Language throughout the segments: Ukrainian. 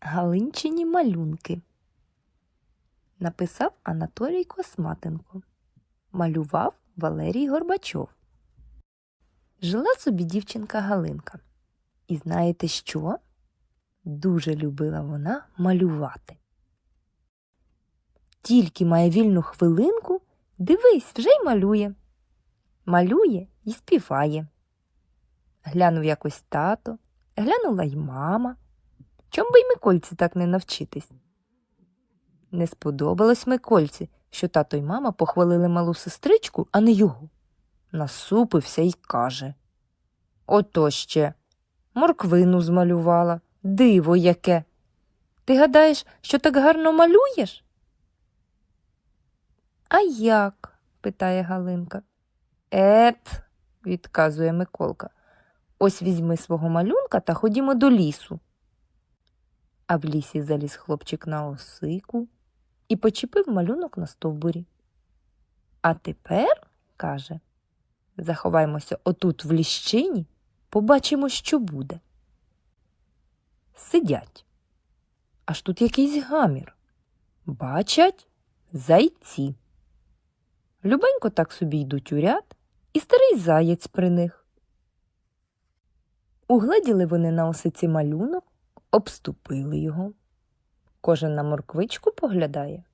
Галинчині малюнки. Написав Анатолій Косматенко. Малював Валерій Горбачов. Жила собі дівчинка Галинка. І знаєте що? Дуже любила вона малювати. Тільки має вільну хвилинку, дивись, вже й малює. Малює і співає. Глянув якось тато, глянула й мама. Чом би й Микольці так не навчитись? Не сподобалось Микольці, що тато й мама похвалили малу сестричку, а не його. Насупився й каже Ото ще. Морквину змалювала. Диво яке. Ти гадаєш, що так гарно малюєш? А як? питає Галинка. Ет, відказує Миколка. Ось візьми свого малюнка та ходімо до лісу. А в лісі заліз хлопчик на осику і почепив малюнок на стовбурі. А тепер, каже, заховаймося отут в ліщині, побачимо, що буде. Сидять. Аж тут якийсь гамір. Бачать зайці. Любенько так собі йдуть у ряд, і старий заєць при них. Угледіли вони на осиці малюнок, обступили його. Кожен на морквичку поглядає,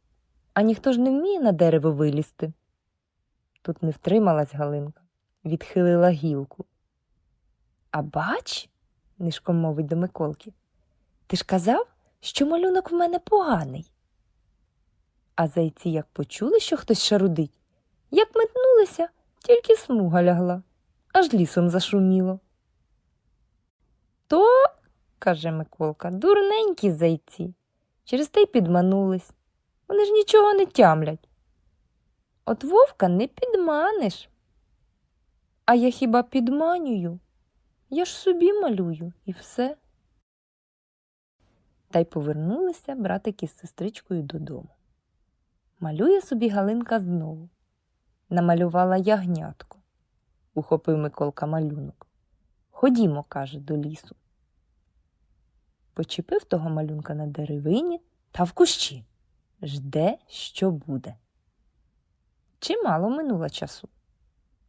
а ніхто ж не вміє на дерево вилізти. Тут не втрималась Галинка, відхилила гілку. А бач, нишком мовить до Миколки, ти ж казав, що малюнок в мене поганий. А зайці як почули, що хтось шарудить, як метнулися, тільки смуга лягла, аж лісом зашуміло. То, каже Миколка, дурненькі зайці. Через те й підманулись. Вони ж нічого не тямлять. От вовка не підманеш. А я хіба підманюю? Я ж собі малюю і все. Та й повернулися братики з сестричкою додому. Малює собі Галинка знову. Намалювала ягнятко. Ухопив Миколка малюнок. Ходімо, каже, до лісу. Почепив того малюнка на деревині та в кущі. Жде, що буде. Чимало минуло часу.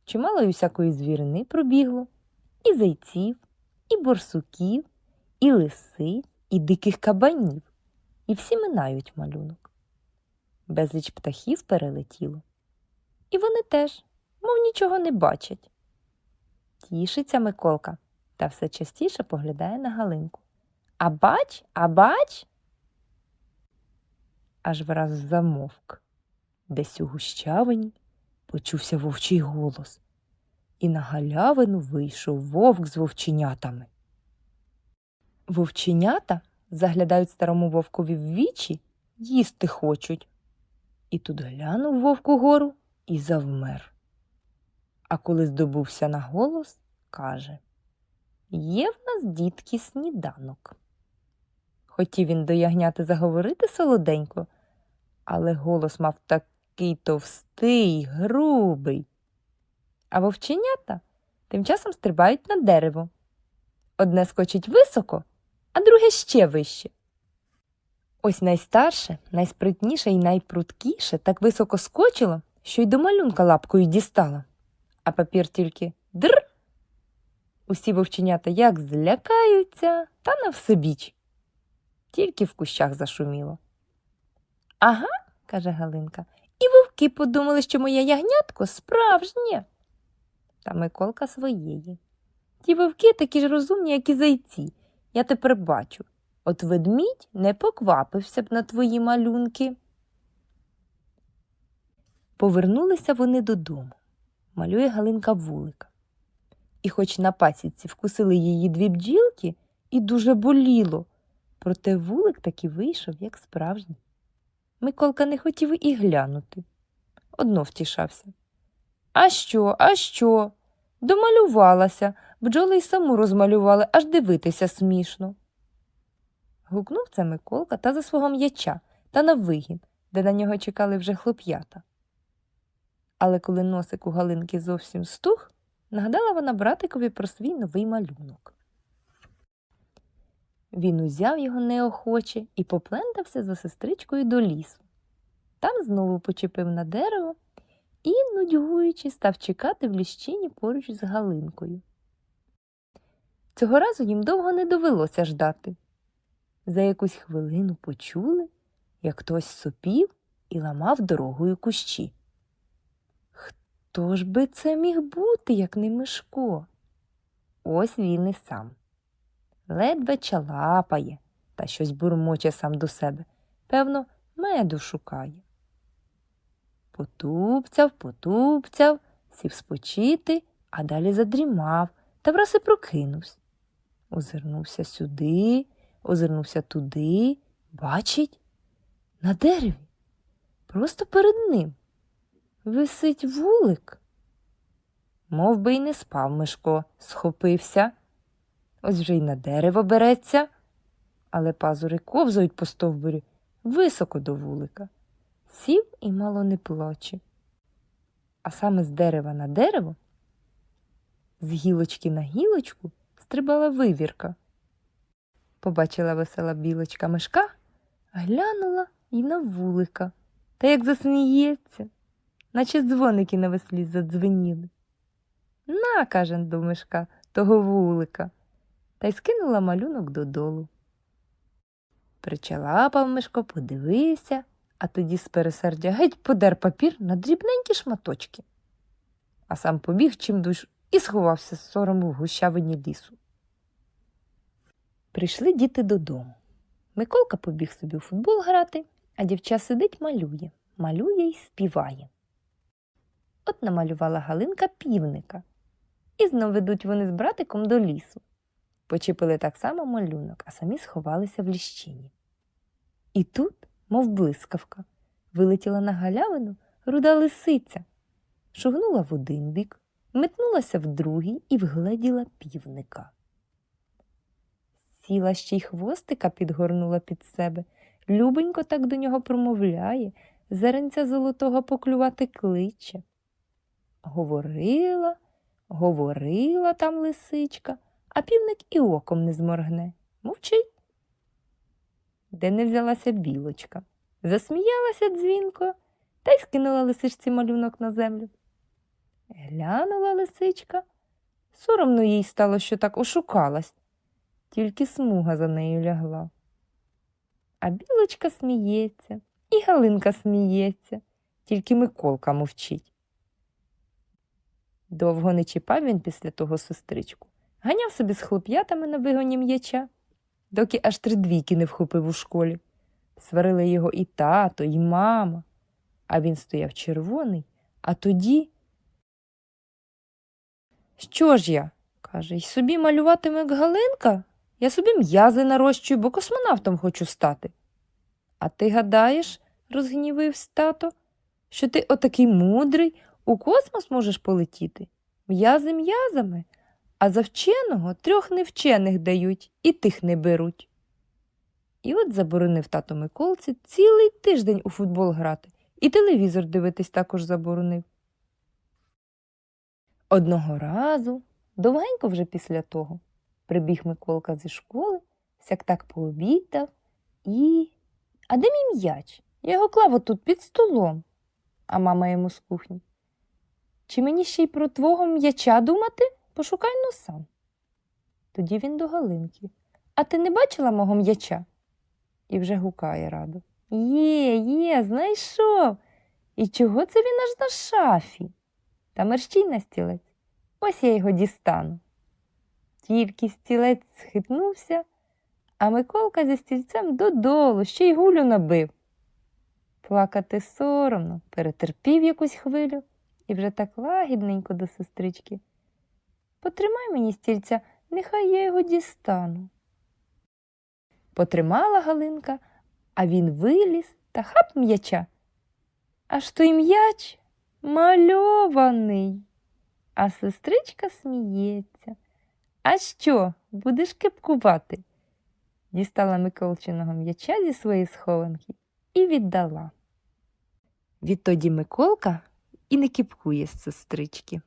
Чимало й усякої звірини пробігло, і зайців, і борсуків, і лисиць, і диких кабанів, і всі минають малюнок. Безліч птахів перелетіло. І вони теж, мов нічого не бачать. Тішиться Миколка та все частіше поглядає на Галинку. А бач, а бач. Аж враз замовк. Десь у гущавині почувся вовчий голос, і на галявину вийшов вовк з вовченятами. Вовченята заглядають старому вовкові в вічі, їсти хочуть. І тут глянув вовк угору і завмер. А коли здобувся на голос, каже Є в нас, дітки, сніданок. Хотів він до ягняти заговорити солоденько, але голос мав такий товстий, грубий. А вовченята тим часом стрибають на дерево. Одне скочить високо, а друге ще вище. Ось найстарше, найспритніше і найпруткіше так високо скочило, що й до малюнка лапкою дістала, а папір тільки др. Усі вовченята як злякаються, та на всебіч. Тільки в кущах зашуміло. Ага, каже Галинка, і вовки подумали, що моє ягнятко справжнє. Та Миколка своєї. Ті вовки такі ж розумні, як і зайці. Я тепер бачу. От ведмідь не поквапився б на твої малюнки. Повернулися вони додому. Малює Галинка вулика. І хоч на пасіці вкусили її дві бджілки, і дуже боліло, проте вулик таки вийшов, як справжній. Миколка не хотів і глянути. Одно втішався. А що, а що? Домалювалася, бджоли й саму розмалювали, аж дивитися смішно. Гукнув це Миколка та за свого м'яча та на вигін, де на нього чекали вже хлоп'ята. Але коли носик у Галинки зовсім стух, нагадала вона братикові про свій новий малюнок. Він узяв його неохоче і поплентався за сестричкою до лісу. Там знову почепив на дерево і, нудьгуючи, став чекати в ліщині поруч з Галинкою. Цього разу їм довго не довелося ждати. За якусь хвилину почули, як хтось сопів і ламав дорогою кущі. Хто ж би це міг бути, як не Мишко? Ось він і сам. Ледве чалапає та щось бурмоче сам до себе. Певно, меду шукає. Потупцяв, потупцяв, сів спочити, а далі задрімав та враз і прокинувся. Озирнувся сюди, озирнувся туди, бачить, на дереві, просто перед ним, висить вулик. Мов би й не спав Мишко, схопився. Ось вже й на дерево береться, але пазури ковзають по стовбурі високо до вулика. Сів і мало не плаче. А саме з дерева на дерево, з гілочки на гілочку стрибала вивірка. Побачила весела білочка мишка, глянула й на вулика, та як засміється, наче дзвоники на веслі задзвеніли. На, каже до мишка, того вулика, та й скинула малюнок додолу. Причалапав Мишко, подивився, а тоді з пересердя геть подер папір на дрібненькі шматочки, а сам побіг чимдуж і сховався з сорому в гущавині лісу. Прийшли діти додому. Миколка побіг собі у футбол грати, а дівча сидить малює, малює й співає. От намалювала Галинка півника, і знов ведуть вони з братиком до лісу. Почепили так само малюнок, а самі сховалися в ліщині. І тут, мов блискавка, вилетіла на галявину руда лисиця, шугнула в один бік, метнулася в другий і вгледіла півника. Сіла ще й хвостика підгорнула під себе, любенько так до нього промовляє, зеренця золотого поклювати кличе. Говорила, говорила там лисичка, а півник і оком не зморгне. Мовчить. Де не взялася білочка. Засміялася дзвінко та й скинула лисичці малюнок на землю. Глянула лисичка. Соромно їй стало, що так ошукалась, тільки смуга за нею лягла. А білочка сміється, і Галинка сміється, тільки Миколка мовчить. Довго не чіпав він після того сестричку, ганяв собі з хлоп'ятами на вигоні м'яча, доки аж три двійки не вхопив у школі. Сварили його і тато, і мама, а він стояв червоний, а тоді. Що ж я? каже, й собі малюватиму, як Галинка? Я собі м'язи нарощую, бо космонавтом хочу стати. А ти гадаєш, розгнівився тато, що ти отакий мудрий, у космос можеш полетіти? М'язи м'язами, а за вченого трьох невчених дають і тих не беруть. І от заборонив тато Миколці цілий тиждень у футбол грати, і телевізор дивитись також заборонив. Одного разу, довгенько вже після того, прибіг Миколка зі школи, сяк так пообідав і. А де мій м'яч? Я його клав отут під столом, а мама йому з кухні. Чи мені ще й про твого м'яча думати? Пошукай сам. Тоді він до Галинки. А ти не бачила мого м'яча? І вже гукає радо. Є, є, знайшов. І чого це він аж на шафі? Та мерщій на стілець. Ось я його дістану. Тільки стілець схитнувся, а Миколка зі стільцем додолу, ще й гулю набив. Плакати соромно, перетерпів якусь хвилю і вже так лагідненько до сестрички. Потримай мені стільця, нехай я його дістану. Потримала Галинка, а він виліз та хап м'яча. Аж той м'яч мальований. А сестричка сміється. А що, будеш кепкувати? Дістала Миколчиного м'яча зі своєї схованки і віддала. Відтоді Миколка і не кіпкує з сестрички.